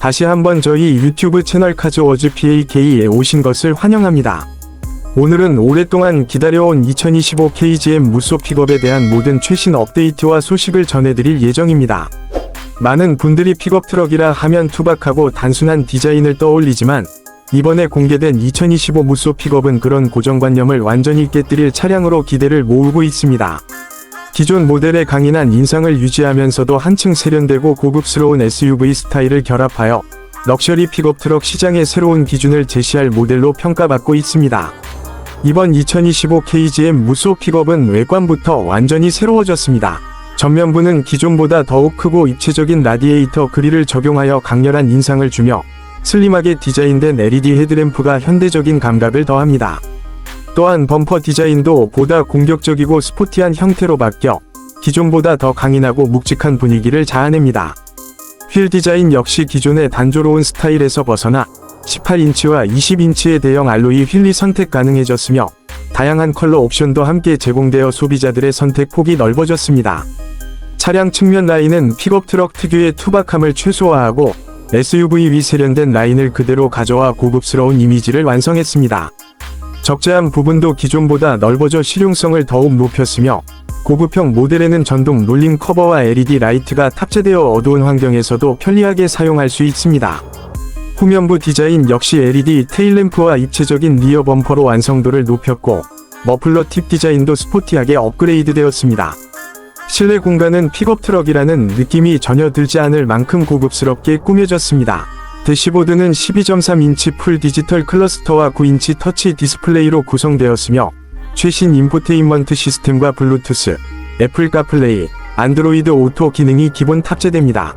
다시 한번 저희 유튜브 채널 카즈워즈 PAK에 오신 것을 환영합니다. 오늘은 오랫동안 기다려온 2025 KGM 무쏘 픽업에 대한 모든 최신 업데이트와 소식을 전해드릴 예정입니다. 많은 분들이 픽업 트럭이라 하면 투박하고 단순한 디자인을 떠올리지만 이번에 공개된 2025 무쏘 픽업은 그런 고정관념을 완전히 깨뜨릴 차량으로 기대를 모으고 있습니다. 기존 모델의 강인한 인상을 유지하면서도 한층 세련되고 고급스러운 SUV 스타일을 결합하여 럭셔리 픽업 트럭 시장의 새로운 기준을 제시할 모델로 평가받고 있습니다. 이번 2025 KGM 무쏘 픽업은 외관부터 완전히 새로워졌습니다. 전면부는 기존보다 더욱 크고 입체적인 라디에이터 그릴을 적용하여 강렬한 인상을 주며 슬림하게 디자인된 LED 헤드램프가 현대적인 감각을 더합니다. 또한 범퍼 디자인도 보다 공격적이고 스포티한 형태로 바뀌어 기존보다 더 강인하고 묵직한 분위기를 자아냅니다. 휠 디자인 역시 기존의 단조로운 스타일에서 벗어나 18인치와 20인치의 대형 알로이 휠이 선택 가능해졌으며 다양한 컬러 옵션도 함께 제공되어 소비자들의 선택 폭이 넓어졌습니다. 차량 측면 라인은 픽업 트럭 특유의 투박함을 최소화하고 SUV 위 세련된 라인을 그대로 가져와 고급스러운 이미지를 완성했습니다. 적재한 부분도 기존보다 넓어져 실용성을 더욱 높였으며 고급형 모델에는 전동 롤링 커버와 LED 라이트가 탑재되어 어두운 환경에서도 편리하게 사용할 수 있습니다. 후면부 디자인 역시 LED 테일램프와 입체적인 리어 범퍼로 완성도를 높였고 머플러 팁 디자인도 스포티하게 업그레이드 되었습니다. 실내 공간은 픽업 트럭이라는 느낌이 전혀 들지 않을 만큼 고급스럽게 꾸며졌습니다. 대시보드는 12.3인치 풀 디지털 클러스터와 9인치 터치 디스플레이로 구성되었으며 최신 인포테인먼트 시스템과 블루투스, 애플 카플레이, 안드로이드 오토 기능이 기본 탑재됩니다.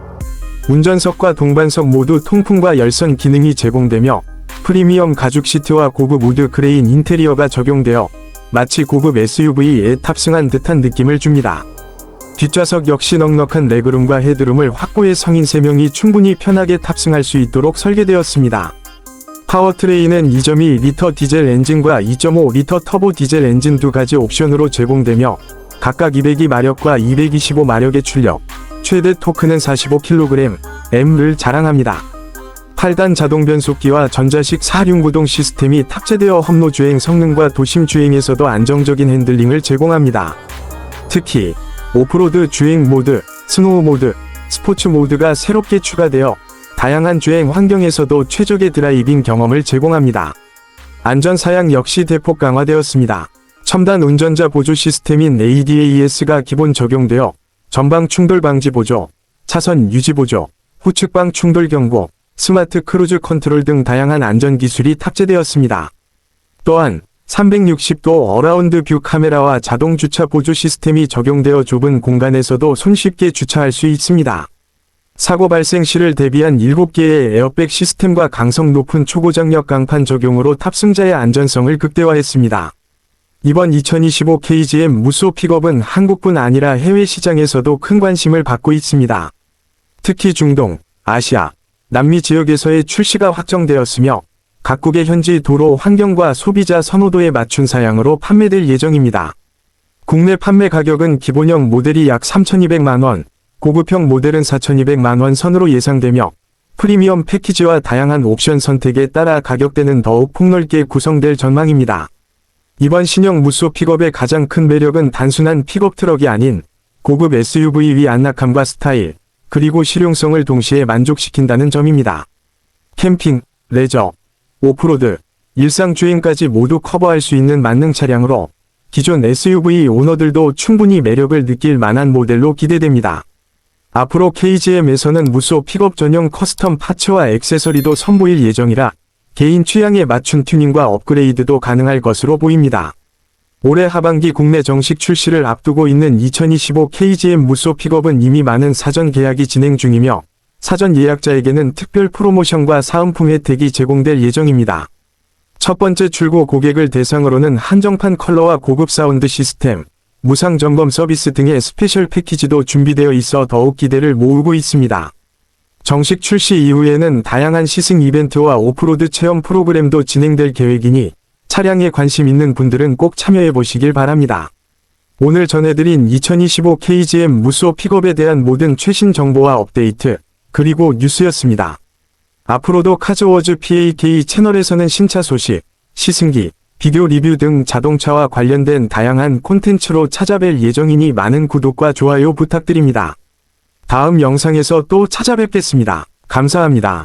운전석과 동반석 모두 통풍과 열선 기능이 제공되며 프리미엄 가죽 시트와 고급 우드 그레인 인테리어가 적용되어 마치 고급 SUV에 탑승한 듯한 느낌을 줍니다. 뒷좌석 역시 넉넉한 레그룸과 헤드룸을 확보해 성인 3명이 충분히 편하게 탑승할 수 있도록 설계되었습니다. 파워트레인은 2.2리터 디젤 엔진과 2.5리터 터보 디젤 엔진 두 가지 옵션으로 제공되며 각각 202마력과 225마력의 출력, 최대 토크는 45kg, M를 자랑합니다. 8단 자동 변속기와 전자식 4륜구동 시스템이 탑재되어 험로 주행 성능과 도심 주행에서도 안정적인 핸들링을 제공합니다. 특히 오프로드 주행 모드, 스노우 모드, 스포츠 모드가 새롭게 추가되어 다양한 주행 환경에서도 최적의 드라이빙 경험을 제공합니다. 안전 사양 역시 대폭 강화되었습니다. 첨단 운전자 보조 시스템인 ADAS가 기본 적용되어 전방 충돌 방지 보조, 차선 유지 보조, 후측방 충돌 경고, 스마트 크루즈 컨트롤 등 다양한 안전 기술이 탑재되었습니다. 또한 360도 어라운드 뷰 카메라와 자동 주차 보조 시스템이 적용되어 좁은 공간에서도 손쉽게 주차할 수 있습니다. 사고 발생 시를 대비한 7개의 에어백 시스템과 강성 높은 초고장력 강판 적용으로 탑승자의 안전성을 극대화했습니다. 이번 2025 KGM 무쏘 픽업은 한국뿐 아니라 해외 시장에서도 큰 관심을 받고 있습니다. 특히 중동, 아시아, 남미 지역에서의 출시가 확정되었으며 각국의 현지 도로 환경과 소비자 선호도에 맞춘 사양으로 판매될 예정입니다. 국내 판매 가격은 기본형 모델이 약 3,200만원, 고급형 모델은 4,200만원 선으로 예상되며 프리미엄 패키지와 다양한 옵션 선택에 따라 가격대는 더욱 폭넓게 구성될 전망입니다. 이번 신형 무쏘 픽업의 가장 큰 매력은 단순한 픽업 트럭이 아닌 고급 SUV 위 안락함과 스타일, 그리고 실용성을 동시에 만족시킨다는 점입니다. 캠핑, 레저, 오프로드, 일상주행까지 모두 커버할 수 있는 만능 차량으로 기존 SUV 오너들도 충분히 매력을 느낄 만한 모델로 기대됩니다. 앞으로 KGM에서는 무쏘 픽업 전용 커스텀 파츠와 액세서리도 선보일 예정이라 개인 취향에 맞춘 튜닝과 업그레이드도 가능할 것으로 보입니다. 올해 하반기 국내 정식 출시를 앞두고 있는 2025 KGM 무쏘 픽업은 이미 많은 사전 계약이 진행 중이며 사전 예약자에게는 특별 프로모션과 사은품 혜택이 제공될 예정입니다. 첫 번째 출고 고객을 대상으로는 한정판 컬러와 고급 사운드 시스템, 무상 점검 서비스 등의 스페셜 패키지도 준비되어 있어 더욱 기대를 모으고 있습니다. 정식 출시 이후에는 다양한 시승 이벤트와 오프로드 체험 프로그램도 진행될 계획이니 차량에 관심 있는 분들은 꼭 참여해 보시길 바랍니다. 오늘 전해드린 2025 KGM 무쏘 픽업에 대한 모든 최신 정보와 업데이트, 그리고 뉴스였습니다. 앞으로도 카즈워즈 PAK 채널에서는 신차 소식, 시승기, 비교 리뷰 등 자동차와 관련된 다양한 콘텐츠로 찾아뵐 예정이니 많은 구독과 좋아요 부탁드립니다. 다음 영상에서 또 찾아뵙겠습니다. 감사합니다.